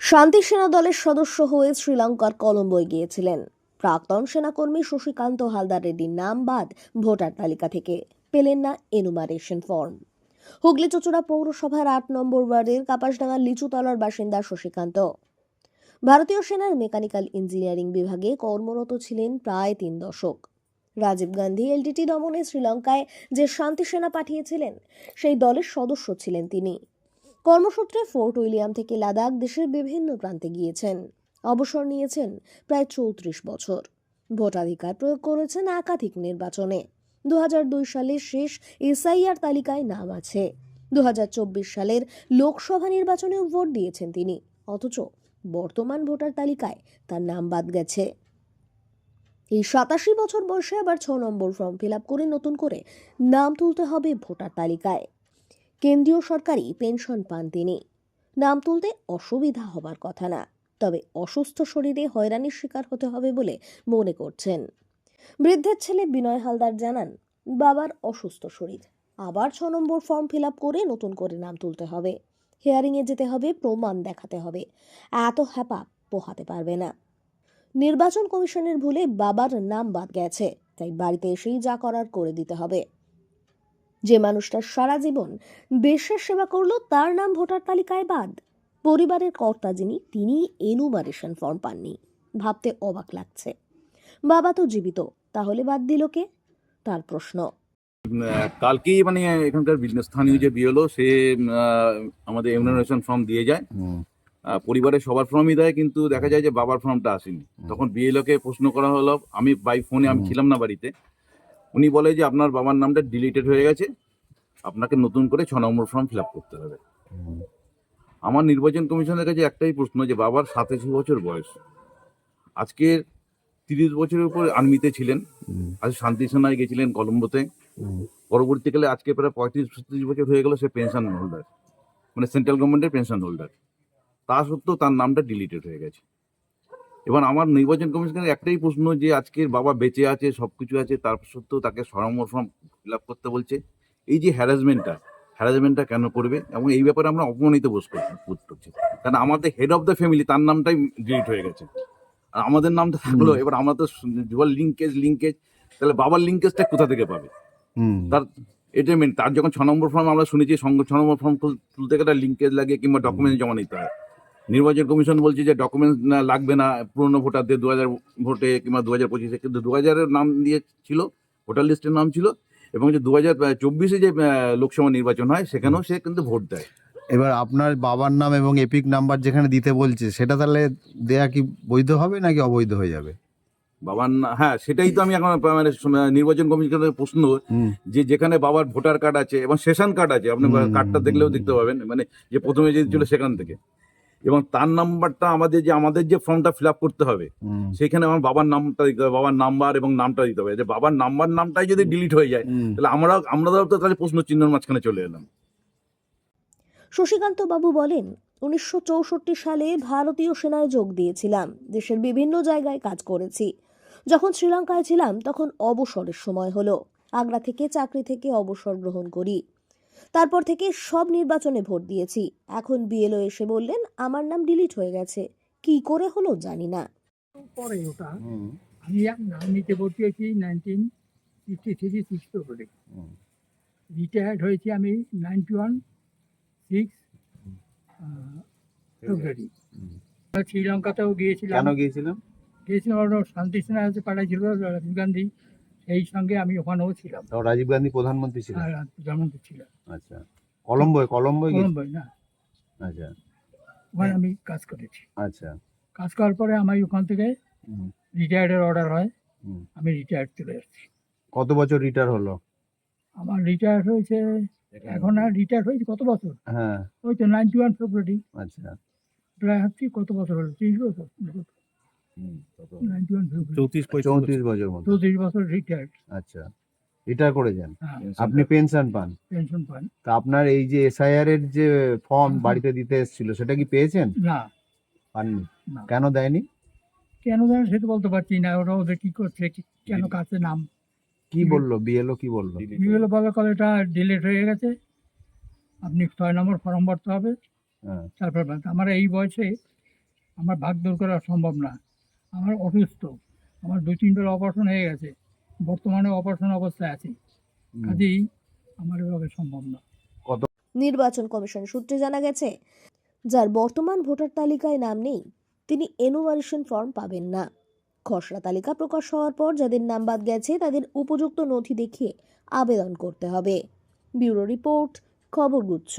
শান্তি সেনা দলের সদস্য হয়ে শ্রীলঙ্কার কলম্বোয় গিয়েছিলেন। প্রাক্তন সেনাকর্মী শশীকান্ত হালদার রেড্ডির নাম বাদ ভোটার তালিকা থেকে পেলেন না এনুমারেশন ফর্ম হুগলি চুচুড়া পৌরসভার আট নম্বর ওয়ার্ডের কাপাসডাঙ্গা লিচুতলার বাসিন্দা শশীকান্ত। ভারতীয় সেনার মেকানিক্যাল ইঞ্জিনিয়ারিং বিভাগে কর্মরত ছিলেন প্রায় তিন দশক। রাজীব গান্ধী এলটিটি দমনে শ্রীলঙ্কায় যে শান্তি সেনা পাঠিয়েছিলেন, সেই দলের সদস্য ছিলেন তিনি। কর্মসূত্রে ফোর্ট উইলিয়াম থেকে লাদাখ দেশের বিভিন্ন প্রান্তে গিয়েছেন। অবসর নিয়েছেন প্রায় চৌত্রিশ বছর। ভোটাধিকার প্রয়োগ করেছেন একাধিক নির্বাচনে। দু হাজার দুই সালের শেষ এসআইআর তালিকায় নাম আছে। দু হাজার চব্বিশ সালের লোকসভা নির্বাচনেও ভোট দিয়েছেন তিনি, অথচ বর্তমান ভোটার তালিকায় তার নাম বাদ গেছে। এই সাতাশি বছর বয়সে আবার ছ নম্বর ফর্ম ফিল করে নতুন করে নাম তুলতে হবে ভোটার তালিকায়। কেন্দ্রীয় সরকারি পেনশন পান তিনি। নাম তুলতে অসুবিধা হবার কথা না, তবে অসুস্থ শরীরে হয়রানির শিকার হতে হবে বলে মনে করছেন। বৃদ্ধের ছেলে বিনয় হালদার জানান, বাবার অসুস্থ শরীর। আবার ছ নম্বর ফর্ম ফিল করে নতুন করে নাম তুলতে হবে। হিয়ারিংয়ে যেতে হবে, প্রমাণ দেখাতে হবে। এত হ্যাপা পোহাতে পারবে না। নির্বাচন কমিশনের ভুলে বাবার নাম বাদ গেছে, তাই বাড়িতে এসেই যা করার করে দিতে হবে। যে মানুষটা সারা জীবন দেশের সেবা করল তার নাম ভোটার তালিকায় বাদ। পরিবারের কর্তা যিনি তিনি এনুমারেশন ফর্ম পাননি। ভাবতে অবাক লাগছে। বাবা তো জীবিত তাহলে বাদ দিল কে? তার প্রশ্ন। কালকেই মানে এখানকার বিজনেস স্থানীয় যে বিএলও সে আমাদের এমুনারেশন ফর্ম দিয়ে যায়। পরিবারের সবার ফর্মই দেয় কিন্তু দেখা যায় যে বাবার ফর্মটা আসেনি। তখন বিএলও কে প্রশ্ন করা হলো আমি বাই ফোনে আমি ছিলাম না বাড়িতে। উনি বলে যে আপনার বাবার নামটা ডিলিটেড হয়ে গেছে, আপনাকে নতুন করে ছ নম্বর ফর্ম ফিল আপ করতে হবে। আমার নির্বাচন কমিশনের কাছে একটাই প্রশ্ন যে বাবার সাতাশি বছর বয়স। আজকে তিরিশ বছরের উপর আর্মিতে ছিলেন, আজ শান্তি সেনায় গেছিলেন কলম্বোতে। পরবর্তীকালে আজকে প্রায় পঁয়ত্রিশ, ছত্রিশ বছর হয়ে গেল সে পেনশন হোল্ডার মানে সেন্ট্রাল গভর্নমেন্টের পেনশন হোল্ডার তা সত্ত্বেও তার নামটা ডিলিটেড হয়ে গেছে। এবার আমার নির্বাচন কমিশনের একটাই প্রশ্ন যে আজকের বাবা বেঁচে আছে সব কিছু আছে তার সত্ত্বেও তাকে সরামর ফর্ম ফিল আপ করতে বলছে। এই যে হ্যারাসমেন্টটা হ্যারাসমেন্টটা কেন করবে? এবং এই ব্যাপারে আমরা অপমানিত বোধ করছি কারণ আমাদের হেড অফ দ্য ফ্যামিলি তার নামটাই ডিলিট হয়ে গেছে। আর আমাদের নামটা থাকল এবার আমরা তো জুয়াল লিঙ্কেজ লিঙ্কেজ তাহলে বাবার লিঙ্কেজটা কোথা থেকে পাবে? তার এটা মেন তার যখন ছ নম্বর ফর্ম আমরা শুনেছি সঙ্গে ছ নম্বর ফর্ম তুলতে গেলে লিঙ্কেজ লাগে কিংবা ডকুমেন্ট জমা নিতে হয়। নির্বাচন কমিশন বলছে যে ডকুমেন্ট লাগবে না পুরনো ভোটারদের দু হাজার ভোটে কিংবা দু হাজার পঁচিশে কিন্তু দু হাজারের নাম দিয়ে ছিল ভোটার লিস্টের নাম ছিল এবং যে দু হাজার চব্বিশে যে লোকসভা নির্বাচন হয় সেখানেও সে কিন্তু ভোট দেয়। এবার আপনার বাবার নাম এবং এপিক নাম্বার যেখানে দিতে বলছে সেটা তাহলে দেয়া কি বৈধ হবে নাকি অবৈধ হয়ে যাবে? বাবার না- হ্যাঁ সেটাই তো আমি এখন মানে নির্বাচন কমিশনের প্রশ্ন যে যেখানে বাবার ভোটার কার্ড আছে এবং সেশন কার্ড আছে আপনি কার্ডটা দেখলেও দেখতে পাবেন মানে যে প্রথমে যে ছিল সেখান থেকে। এবং তার নাম্বারটা আমাদের যে আমাদের যে ফর্মটা ফিল আপ করতে হবে সেখানে আমার বাবার নামটা দিতে হবে বাবার নাম্বার এবং নামটা দিতে হবে। যে বাবার নাম্বার নামটাই যদি ডিলিট হয়ে যায় তাহলে আমরা আমরা তো তাহলে প্রশ্ন চিহ্নের মাঝখানে চলে এলাম। শশীকান্ত বাবু বলেন উনিশশো চৌষট্টি সালে ভারতীয় সেনায় যোগ দিয়েছিলাম দেশের বিভিন্ন জায়গায় কাজ করেছি। যখন শ্রীলঙ্কায় ছিলাম তখন অবসরের সময় হলো। আগ্রা থেকে চাকরি থেকে অবসর গ্রহণ করি। তারপর থেকে সব নির্বাচনে ভোট দিয়েছি। এখন বিএলও এসে বললেন আমার নাম ডিলিট হয়ে গেছে। কি করে হলো জানি না। পরে ওটা আমি আর্মিতে ভর্তি হয়েছি নাইনটিন সিক্সটি থ্রি সিক্স করে। রিটায়ার্ড হয়েছি আমি নাইনটি ওয়ান সিক্স ফেব্রুয়ারি। শ্রীলঙ্কাতেও গিয়েছিলাম। কেন গিয়েছিলাম? গিয়েছিলাম শান্তি সেনা পাঠাইছিল রাজীব গান্ধী সেই সঙ্গে আমি ওখানেও ছিলাম। রাজীব গান্ধী প্রধানমন্ত্রী ছিলেন? আর প্রধানমন্ত্রী ছিলাম আচ্ছা। কলম্বোয় কলম্বোয় কলম্বোয় না। আচ্ছা। ওখানে আমি কাজ করেছি। আচ্ছা। কাজ করার পরে আমার ওখান থেকে রিটায়ার্ডের অর্ডার হয়। আমি রিটায়ার্ড চলে যাচ্ছি কত বছর রিটায়ার হলো? আমার রিটায়ার হয়েছে এখন আর রিটায়ার হয়েছে কত বছর? হ্যাঁ। ওই তো নাইনটি ওয়ান ফেব্রুয়ারি আচ্ছা। প্রায় হচ্ছে কত বছর হলো? ত্রিশ বছর। চৌত্রিশ চৌত্রিশ বছর মতো। চৌত্রিশ বছর রিটায়ার আচ্ছা রিটায়ার করেছেন হ্যাঁ। আপনি পেনশন পান? পেনশন পান। তা আপনার এই যে এসআইআর এর যে ফর্ম বাড়িতে দিতে এসেছিল সেটা কি পেয়েছেন? না। পাননি। না। কেন দেয়নি? কেন জানেন সে তো বলতে পারছি না ওরা ওদের কি করছে কেন কাছে নাম? কি বলল? বিএলও কি বলল? বিএল বলে কলে এটা ডিলেট হয়ে গেছে। আপনি ছয় নম্বর ফর্ম ভরতে হবে। হ্যাঁ। তারপর। আমার এই বয়সে আমার ভাগ দূর করা সম্ভব না। আমার অসুস্থ। আমার দুই তিনবার অপারেশন হয়ে গেছে। বর্তমানে অপারেশন অবস্থায় আছি। কাজেই আমার এভাবে সম্ভব না। নির্বাচন কমিশন সূত্রে জানা গেছে যার বর্তমান ভোটার তালিকায় নাম নেই তিনি এনুমারেশন ফর্ম পাবেন না। খসড়া তালিকা প্রকাশ হওয়ার পর যাদের নাম বাদ গেছে তাদের উপযুক্ত নথি দেখিয়ে আবেদন করতে হবে। ব্যুরো রিপোর্ট খবর গুচ্ছ